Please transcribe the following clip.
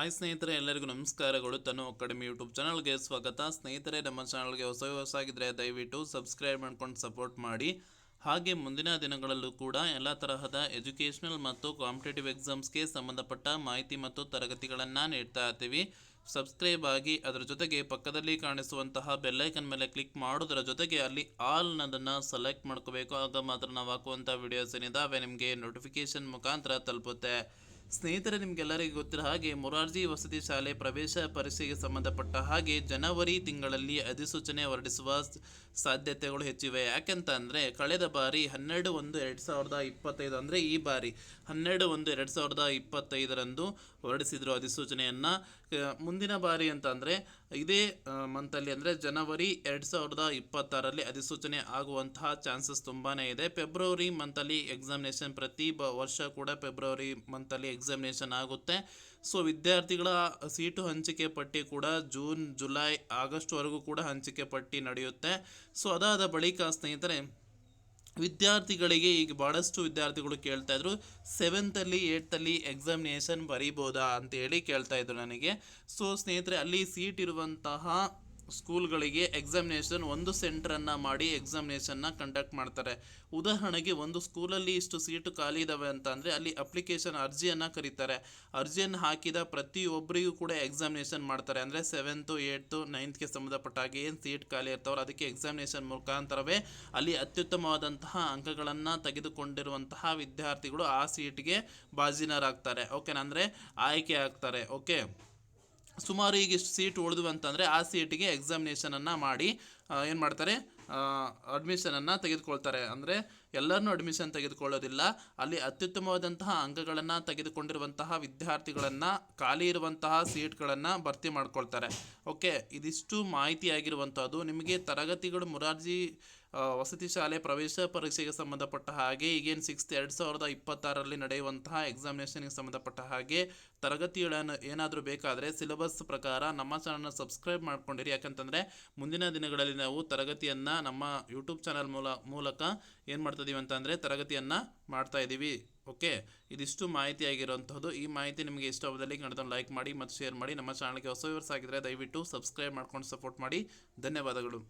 Hi ಸ್ನೇಹಿತರೆ, ಎಲ್ಲರಿಗೂ ನಮಸ್ಕಾರಗಳು. ತನು ಅಕಾಡೆಮಿ ಯೂಟ್ಯೂಬ್ ಚಾನಲ್ಗೆ ಸ್ವಾಗತ. ಸ್ನೇಹಿತರೆ, ನಮ್ಮ ಚಾನಲ್ಗೆ ಹೊಸ ಹೊಸ ಆಗಿದ್ರೆ ದಯವಿಟ್ಟು ಸಬ್ಸ್ಕ್ರೈಬ್ ಮಾಡ್ಕೊಂಡು ಸಪೋರ್ಟ್ ಮಾಡಿ. ಹಾಗೆ ಮುಂದಿನ ದಿನಗಳಲ್ಲೂ ಕೂಡ ಎಲ್ಲ ತರಹದ ಎಜುಕೇಷನಲ್ ಮತ್ತು ಕಾಂಪಿಟೇಟಿವ್ ಎಕ್ಸಾಮ್ಸ್ಗೆ ಸಂಬಂಧಪಟ್ಟ ಮಾಹಿತಿ ಮತ್ತು ತರಗತಿಗಳನ್ನು ನೀಡ್ತಾ ಇರ್ತೀವಿ. ಸಬ್ಸ್ಕ್ರೈಬ್ ಆಗಿ ಅದರ ಜೊತೆಗೆ ಪಕ್ಕದಲ್ಲಿ ಕಾಣಿಸುವಂತಹ ಬೆಲ್ಲೈಕನ್ ಮೇಲೆ ಕ್ಲಿಕ್ ಮಾಡೋದರ ಜೊತೆಗೆ ಅಲ್ಲಿ ಆಲ್ ಅನ್ನೋದನ್ನು ಸೆಲೆಕ್ಟ್ ಮಾಡ್ಕೋಬೇಕು. ಆಗ ಮಾತ್ರ ನಾವು ಹಾಕುವಂಥ ವಿಡಿಯೋಸ್ ಏನಿದಾವೆ, ನಿಮಗೆ ನೋಟಿಫಿಕೇಶನ್ ಮುಖಾಂತರ ತಲುಪುತ್ತೆ. ಸ್ನೇಹಿತರೆ, ನಿಮಗೆಲ್ಲರಿಗೂ ಗೊತ್ತಿರೋ ಹಾಗೆ ಮೊರಾರ್ಜಿ ವಸತಿ ಶಾಲೆ ಪ್ರವೇಶ ಪರೀಕ್ಷೆಗೆ ಸಂಬಂಧಪಟ್ಟ ಹಾಗೆ ಜನವರಿ ತಿಂಗಳಲ್ಲಿ ಅಧಿಸೂಚನೆ ಹೊರಡಿಸುವ ಸಾಧ್ಯತೆಗಳು ಹೆಚ್ಚಿವೆ. ಯಾಕೆಂತ ಅಂದರೆ ಕಳೆದ ಬಾರಿ ಹನ್ನೆರಡು ಒಂದು ಎರಡು ಸಾವಿರದ ಇಪ್ಪತ್ತೈದು ಅಂದರೆ ಈ ಬಾರಿ ಹನ್ನೆರಡು ಒಂದು ಎರಡು ಸಾವಿರದ ಇಪ್ಪತ್ತೈದರಂದು ಹೊರಡಿಸಿದ್ರು ಅಧಿಸೂಚನೆಯನ್ನು. ಮುಂದಿನ ಬಾರಿ ಅಂತ ಅಂದರೆ ಇದೇ ಮಂತಲ್ಲಿ ಅಂದರೆ ಜನವರಿ ಎರಡು ಸಾವಿರದ ಇಪ್ಪತ್ತಾರಲ್ಲಿ ಅಧಿಸೂಚನೆ ಆಗುವಂತಹ ಚಾನ್ಸಸ್ ತುಂಬಾ ಇದೆ. ಫೆಬ್ರವರಿ ಮಂತಲ್ಲಿ ಎಕ್ಸಾಮಿನೇಷನ್ ಪ್ರತಿ ಬ, ವರ್ಷ ಕೂಡ ಫೆಬ್ರವರಿ ಮಂತಲ್ಲಿ ಎಕ್ಸಾಮಿನೇಷನ್ ಆಗುತ್ತೆ. ಸೊ ವಿದ್ಯಾರ್ಥಿಗಳ ಸೀಟು ಹಂಚಿಕೆ ಪಟ್ಟಿ ಕೂಡ ಜೂನ್, ಜುಲೈ ಆಗಸ್ಟ್ವರೆಗೂ ಕೂಡ ಹಂಚಿಕೆ ಪಟ್ಟಿ ನಡೆಯುತ್ತೆ. ಸೊ ಅದಾದ ಬಳಿಕ ಸ್ನೇಹಿತರೆ ವಿದ್ಯಾರ್ಥಿಗಳಿಗೆ ಈಗ ಭಾಳಷ್ಟು ವಿದ್ಯಾರ್ಥಿಗಳು ಕೇಳ್ತಾ ಇದ್ರು. ಸೆವೆಂತಲ್ಲಿ ಅಲ್ಲಿ ಎಕ್ಸಾಮಿನೇಷನ್ ಬರೀಬೋದಾ ಅಂತೇಳಿ ಕೇಳ್ತಾ ಇದ್ರು ನನಗೆ. ಸೊ ಸ್ನೇಹಿತರೆ, ಅಲ್ಲಿ ಸೀಟ್ ಇರುವಂತಹ ಸ್ಕೂಲ್ಗಳಿಗೆ ಎಕ್ಸಾಮಿನೇಷನ್ ಒಂದು ಸೆಂಟ್ರನ್ನು ಮಾಡಿ ಎಕ್ಸಾಮಿನೇಷನ್ನ ಕಂಡಕ್ಟ್ ಮಾಡ್ತಾರೆ. ಉದಾಹರಣೆಗೆ ಒಂದು ಸ್ಕೂಲಲ್ಲಿ ಇಷ್ಟು ಸೀಟು ಖಾಲಿ ಇದ್ದಾವೆ ಅಂತ ಅಂದರೆ ಅಲ್ಲಿ ಅಪ್ಲಿಕೇಶನ್ ಅರ್ಜಿಯನ್ನು ಕರೀತಾರೆ. ಅರ್ಜಿಯನ್ನು ಹಾಕಿದ ಪ್ರತಿಯೊಬ್ಬರಿಗೂ ಕೂಡ ಎಕ್ಸಾಮಿನೇಷನ್ ಮಾಡ್ತಾರೆ. ಅಂದರೆ ಸೆವೆಂತು ಏಯ್ತು ನೈನ್ತ್ಗೆ ಸಂಬಂಧಪಟ್ಟ ಹಾಗೆ ಏನು ಸೀಟ್ ಖಾಲಿ ಇರ್ತಾವೋ ಅದಕ್ಕೆ ಎಕ್ಸಾಮಿನೇಷನ್ ಮುಖಾಂತರವೇ ಅಲ್ಲಿ ಅತ್ಯುತ್ತಮವಾದಂತಹ ಅಂಕಗಳನ್ನು ತೆಗೆದುಕೊಂಡಿರುವಂತಹ ವಿದ್ಯಾರ್ಥಿಗಳು ಆ ಸೀಟ್ಗೆ ಬಾಜಿನರಾಗ್ತಾರೆ ಓಕೆನಾ ಅಂದರೆ ಆಯ್ಕೆ ಆಗ್ತಾರೆ. ಓಕೆ ಸುಮಾರು ಈಗ ಇಷ್ಟು ಸೀಟ್ ಉಳಿದು ಅಂತಂದರೆ ಆ ಸೀಟಿಗೆ ಎಕ್ಸಾಮಿನೇಷನನ್ನು ಮಾಡಿ ಏನು ಮಾಡ್ತಾರೆ? ಅಡ್ಮಿಷನನ್ನು ತೆಗೆದುಕೊಳ್ತಾರೆ. ಅಂದರೆ ಎಲ್ಲರನ್ನೂ ಅಡ್ಮಿಷನ್ ತೆಗೆದುಕೊಳ್ಳೋದಿಲ್ಲ. ಅಲ್ಲಿ ಅತ್ಯುತ್ತಮವಾದಂತಹ ಅಂಕಗಳನ್ನು ತೆಗೆದುಕೊಂಡಿರುವಂತಹ ವಿದ್ಯಾರ್ಥಿಗಳನ್ನು, ಖಾಲಿ ಇರುವಂತಹ ಸೀಟ್ಗಳನ್ನು ಭರ್ತಿ ಮಾಡ್ಕೊಳ್ತಾರೆ. ಓಕೆ ಇದಿಷ್ಟು ಮಾಹಿತಿಯಾಗಿರುವಂಥದ್ದು ನಿಮಗೆ ತರಗತಿಗಳು ಮುರಾರ್ಜಿ ವಸತಿ ಶಾಲೆ ಪ್ರವೇಶ ಪರೀಕ್ಷೆಗೆ ಸಂಬಂಧಪಟ್ಟ ಹಾಗೆ ಈಗೇನು ಸಿಕ್ಸ್ತ್ ಎರಡು ಸಾವಿರದ ಇಪ್ಪತ್ತಾರರಲ್ಲಿ ನಡೆಯುವಂತಹ ಎಕ್ಸಾಮಿನೇಷನ್ಗೆ ಸಂಬಂಧಪಟ್ಟ ಹಾಗೆ ತರಗತಿಗಳನ್ನು ಏನಾದರೂ ಬೇಕಾದರೆ ಸಿಲೆಬಸ್ ಪ್ರಕಾರ ನಮ್ಮ ಚಾನಲ್ನ ಸಬ್ಸ್ಕ್ರೈಬ್ ಮಾಡ್ಕೊಂಡಿರಿ. ಯಾಕಂತಂದರೆ ಮುಂದಿನ ದಿನಗಳಲ್ಲಿ ನಾವು ತರಗತಿಯನ್ನು ನಮ್ಮ ಯೂಟ್ಯೂಬ್ ಚಾನಲ್ ಮೂಲ, ಮೂಲಕ ಏನು ಮಾಡ್ತಿದ್ದೀವಿ ಅಂತಂದರೆ ತರಗತಿಯನ್ನು ಮಾಡ್ತಾ ಇದ್ದೀವಿ ಓಕೆ? ಇದಿಷ್ಟು ಮಾಹಿತಿ ಆಗಿರುವಂಥದ್ದು ಈ ಮಾಹಿತಿ ನಿಮಗೆ ಇಷ್ಟವಾದಲ್ಲಿ ಕನ್ನಡದಲ್ಲಿ ಲೈಕ್ ಮಾಡಿ ಮತ್ತು ಶೇರ್ ಮಾಡಿ. ನಮ್ಮ ಚಾನಲ್ಗೆ ಹೊಸ ವಿವರ್ಸ್ ಆಗಿದ್ದರೆ ದಯವಿಟ್ಟು ಸಬ್ಸ್ಕ್ರೈಬ್ ಮಾಡ್ಕೊಂಡು ಸಪೋರ್ಟ್ ಮಾಡಿ. ಧನ್ಯವಾದಗಳು.